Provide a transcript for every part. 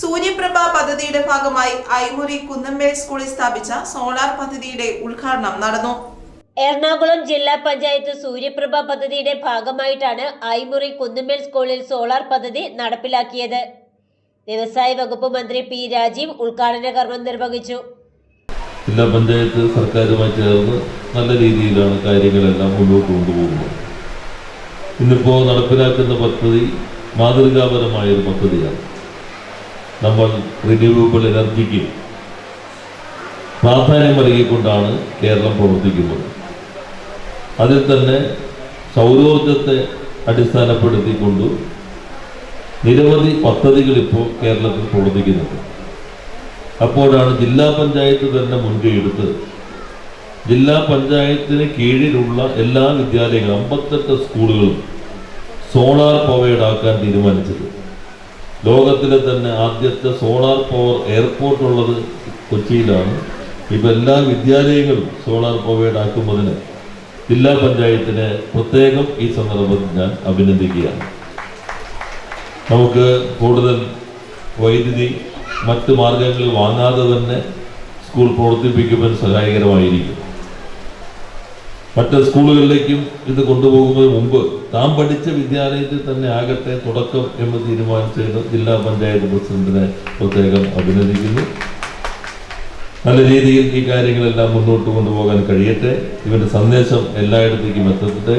സൂര്യപ്രഭ പദ്ധതിയുടെ ഭാഗമായി ഐമുറി കുന്നമ്പേൽ സ്കൂളിൽ സ്ഥാപിച്ച സോളാർ പദ്ധതിയുടെ ഉദ്ഘാടനം നടന്നു. എറണാകുളം ജില്ലാ പഞ്ചായത്ത് സൂര്യപ്രഭ പദ്ധതിയുടെ ഭാഗമായിട്ടാണ് ഐമുറി കുന്നുമേൽ സ്കൂളിൽ സോളാർ പദ്ധതി നടപ്പിലാക്കിയത്. വ്യവസായ വകുപ്പ് മന്ത്രി പി രാജീവ് ഉദ്ഘാടന കർമ്മം നിർവഹിച്ചു. ജില്ലാ പഞ്ചായത്ത് സർക്കാരുമായി ചേർന്ന് നല്ല രീതിയിലാണ് കാര്യങ്ങളെല്ലാം മുന്നോട്ട് കൊണ്ടുപോകുന്നത്. ഇന്നിപ്പോൾ നടപ്പിലാക്കുന്ന പദ്ധതി മാതൃകാപരമായ ഒരു പദ്ധതിയാണ്. നമ്മൾ റിന്യൂവബിൾ എനർജിക്ക് പ്രാധാന്യം നൽകിക്കൊണ്ടാണ് കേരളം പ്രവർത്തിക്കുന്നത്. അതിൽ തന്നെ സൗരോർജത്തെ അടിസ്ഥാനപ്പെടുത്തിക്കൊണ്ട് നിരവധി പദ്ധതികൾ ഇപ്പോൾ കേരളത്തിൽ പ്രവർത്തിക്കുന്നുണ്ട്. അപ്പോഴാണ് ജില്ലാ പഞ്ചായത്ത് തന്നെ മുൻകൈ എടുത്ത് ജില്ലാ പഞ്ചായത്തിന് കീഴിലുള്ള എല്ലാ വിദ്യാലയങ്ങളും അമ്പത്തെട്ട് സ്കൂളുകളും സോളാർ പവേഡ് ആക്കാൻ തീരുമാനിച്ചത്. ലോകത്തിലെ തന്നെ ആദ്യത്തെ സോളാർ പവർ എയർപോർട്ട് ഉള്ളത് കൊച്ചിയിലാണ്. ഇപ്പം എല്ലാ വിദ്യാലയങ്ങളും സോളാർ പവേഡ് ആക്കുന്നതിന് ജില്ലാ പഞ്ചായത്തിനെ പ്രത്യേകം ഈ സന്ദർഭത്തിൽ ഞാൻ അഭിനന്ദിക്കുകയാണ്. നമുക്ക് കൂടുതൽ വൈദ്യുതി മറ്റ് മാർഗങ്ങളിൽ വാങ്ങാതെ തന്നെ സ്കൂൾ പ്രവർത്തിപ്പിക്കുവാൻ സഹായകരമായിരിക്കും. മറ്റ് സ്കൂളുകളിലേക്കും ഇത് കൊണ്ടുപോകുന്നതിന് മുമ്പ് താൻ പഠിച്ച വിദ്യാലയത്തിൽ തന്നെ ആകട്ടെ തുടക്കം എന്ന് തീരുമാനിച്ചത് ജില്ലാ പഞ്ചായത്ത് പ്രസിഡന്റിനെ പ്രത്യേകം അഭിനന്ദിക്കുന്നു. നല്ല രീതിയിൽ ഈ കാര്യങ്ങളെല്ലാം മുന്നോട്ട് കൊണ്ടുപോകാൻ കഴിയട്ടെ. ഇവന്റെ സന്ദേശം എല്ലായിടത്തേക്കും എത്തട്ടെ.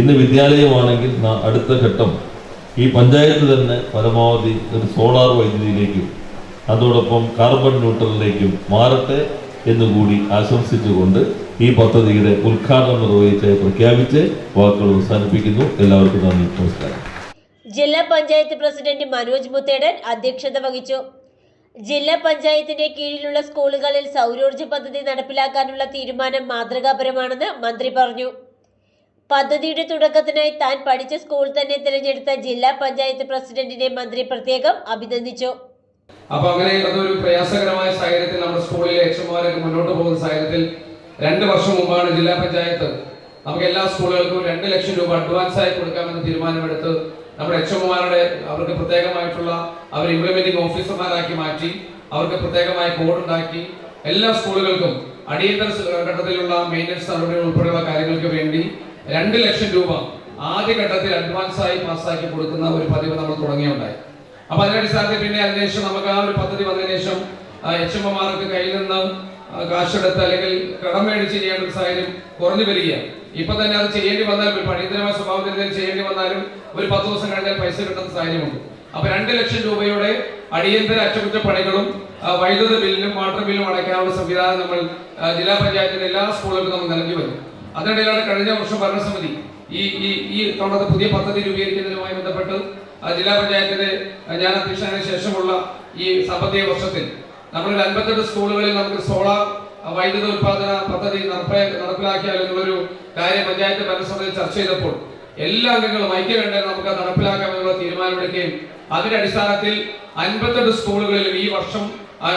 ഇന്ന് വിദ്യാലയമാണെങ്കിൽ അടുത്ത ഘട്ടം ഈ പഞ്ചായത്ത് തന്നെ പരമാവധി ഒരു സോളാർ വൈദ്യുതിയിലേക്കും അതോടൊപ്പം കാർബൺ ന്യൂട്രലിലേക്കും മാറട്ടെ എന്നുകൂടി ആശംസിച്ചുകൊണ്ട് ഈ പദ്ധതിയുടെ ഉദ്ഘാടനം നിർവഹിച്ച് പ്രഖ്യാപിച്ച് വാക്കുകൾ അവസാനിപ്പിക്കുന്നു. എല്ലാവർക്കും നന്ദി. നമസ്കാരം. ജില്ലാ പഞ്ചായത്ത് പ്രസിഡന്റ് മനോജ് മുത്തേടൻ അധ്യക്ഷത വഹിച്ചു. ജില്ലാ പഞ്ചായത്തിന്റെ കീഴിലുള്ള സ്കൂളുകളിൽ സൗരോർജ പദ്ധതി നടപ്പിലാക്കാനുള്ള തീരുമാനം മാതൃകാപരമാണെന്ന് മന്ത്രി പറഞ്ഞു. പദ്ധതിയുടെ തുടക്കത്തിനായി താൻ പഠിച്ച സ്കൂൾ തന്നെ തിരഞ്ഞെടുത്ത ജില്ലാ പഞ്ചായത്ത് പ്രസിഡന്റിനെ മന്ത്രി പ്രത്യേകം അഭിനന്ദിച്ചു. അപ്പൊ അങ്ങനെ ഒരു പ്രയാസകരമായ സാഹചര്യത്തിൽ നമ്മുടെ സ്കൂളിലെ അച്ഛന്മാരൊക്കെ മുന്നോട്ട് പോകുന്ന സാഹചര്യത്തിൽ രണ്ട് വർഷം മുമ്പാണ് ജില്ലാ പഞ്ചായത്ത് നമുക്ക് എല്ലാ സ്കൂളുകൾക്കും രണ്ട് ലക്ഷം രൂപ അഡ്വാൻസ് ആയി കൊടുക്കാമെന്ന് തീരുമാനമെടുത്ത് നമ്മുടെ എച്ച് എച്ച്എംമാരുടെ അവർക്ക് പ്രത്യേകമായിട്ടുള്ള അവർ ഇംപ്ലിമെന്റിംഗ് ഓഫീസർമാരാക്കി മാറ്റി അവർക്ക് പ്രത്യേകമായ കോഡ് ഉണ്ടാക്കി എല്ലാ സ്കൂളുകൾക്കും അടിയന്തര ഘട്ടത്തിലുള്ള മെയിന്റനൻസ് നടപടികൾ ഉൾപ്പെടെയുള്ള കാര്യങ്ങൾക്ക് വേണ്ടി രണ്ട് ലക്ഷം രൂപ ആദ്യഘട്ടത്തിൽ അഡ്വാൻസ് ആയി പാസ്സാക്കി കൊടുക്കുന്ന ഒരു പതിവ് നമ്മൾ തുടങ്ങിയുണ്ടായി. അപ്പൊ അതിനടിസ്ഥാനത്തിൽ പിന്നെ അതിനുശേഷം നമുക്ക് ആ ഒരു പദ്ധതി വന്നതിന് ശേഷം എച്ച് എം എമാർക്ക് കയ്യിൽ നിന്ന് കാശെടുത്ത് അല്ലെങ്കിൽ കടം മേടിച്ച് ചെയ്യേണ്ട ഒരു സാഹചര്യം കുറഞ്ഞു വരികയാണ്. ഇപ്പൊ തന്നെ അത് ചെയ്യേണ്ടി വന്നാൽ അടിയന്തരമായ സ്വഭാവത്തിൽ ചെയ്യേണ്ടി വന്നാലും ഒരു പത്ത് ദിവസം കഴിഞ്ഞാൽ പൈസ കിട്ടുന്ന സാഹചര്യമുണ്ട്. അപ്പൊ രണ്ട് ലക്ഷം രൂപയുടെ അടിയന്തര അറ്റകുറ്റപ്പണികളും വൈദ്യുത ബില്ലിനും വാട്ടർ ബില്ലും അടയ്ക്കാനുള്ള സംവിധാനം നമ്മൾ ജില്ലാ പഞ്ചായത്തിന്റെ എല്ലാ സ്കൂളുകൾക്കും നമ്മൾ നൽകി വരും. അതിനിടയിലാണ് കഴിഞ്ഞ വർഷം ഭരണസമിതി ഈ ഈ ഈ തവണത്തെ പുതിയ പദ്ധതി രൂപീകരിക്കുന്നതിനുമായി ബന്ധപ്പെട്ട് ജില്ലാ പഞ്ചായത്തിന്റെ ഞാൻ അധ്യക്ഷനായ ശേഷമുള്ള ഈ സാമ്പത്തിക വർഷത്തിൽ നമ്മളൊരു അൻപത്തെട്ട് സ്കൂളുകളിൽ നമുക്ക് സോളാർ വൈദ്യുത ഉത്പാദന പദ്ധതി നടപ്പ- നടപ്പിലാക്കിയാൽ എന്നുള്ളൊരു കാര്യം പഞ്ചായത്ത് ഭരണസമിതി ചർച്ച ചെയ്തപ്പോൾ എല്ലാ അംഗങ്ങളും ഐക്യവേണ്ട നമുക്ക് നടപ്പിലാക്കാമെന്നുള്ള തീരുമാനമെടുക്കുകയും അതിന്റെ അടിസ്ഥാനത്തിൽ അൻപത്തെട്ട് സ്കൂളുകളിലും ഈ വർഷം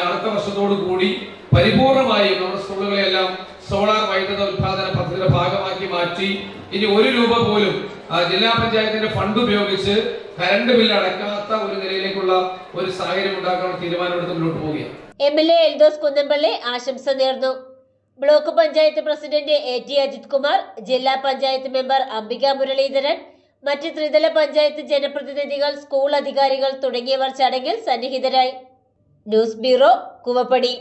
അടുത്ത വർഷത്തോടു കൂടി പരിപൂർണമായും നമ്മുടെ സ്കൂളുകളെല്ലാം സോളാർ വൈദ്യുത ഉത്പാദന പദ്ധതിയുടെ ഭാഗമാക്കി മാറ്റി. ഇനി ഒരു രൂപ പോലും ജില്ലാ പഞ്ചായത്തിന്റെ ഫണ്ട് ഉപയോഗിച്ച് കരണ്ട് ബില്ല് അടക്കാത്ത ഒരു നിലയിലേക്കുള്ള ഒരു സാഹചര്യം ഉണ്ടാക്കാനുള്ള തീരുമാനമെടുത്ത് മുന്നോട്ട് പോവുകയാണ്. M L A Eldhose Kunnampally ആശംസ നേർന്നു. Block panchayat president A T Ajith Kumar ജില്ലാ പഞ്ചായത്ത് മെമ്പർ അംബിക മുരളീധരൻ മറ്റ് ത്രിതല പഞ്ചായത്ത് ജനപ്രതിനിധികൾ സ്കൂൾ അധികാരികൾ തുടങ്ങിയവർ ചടങ്ങിൽ സന്നിഹിതരായി. News bureau Kuvappady.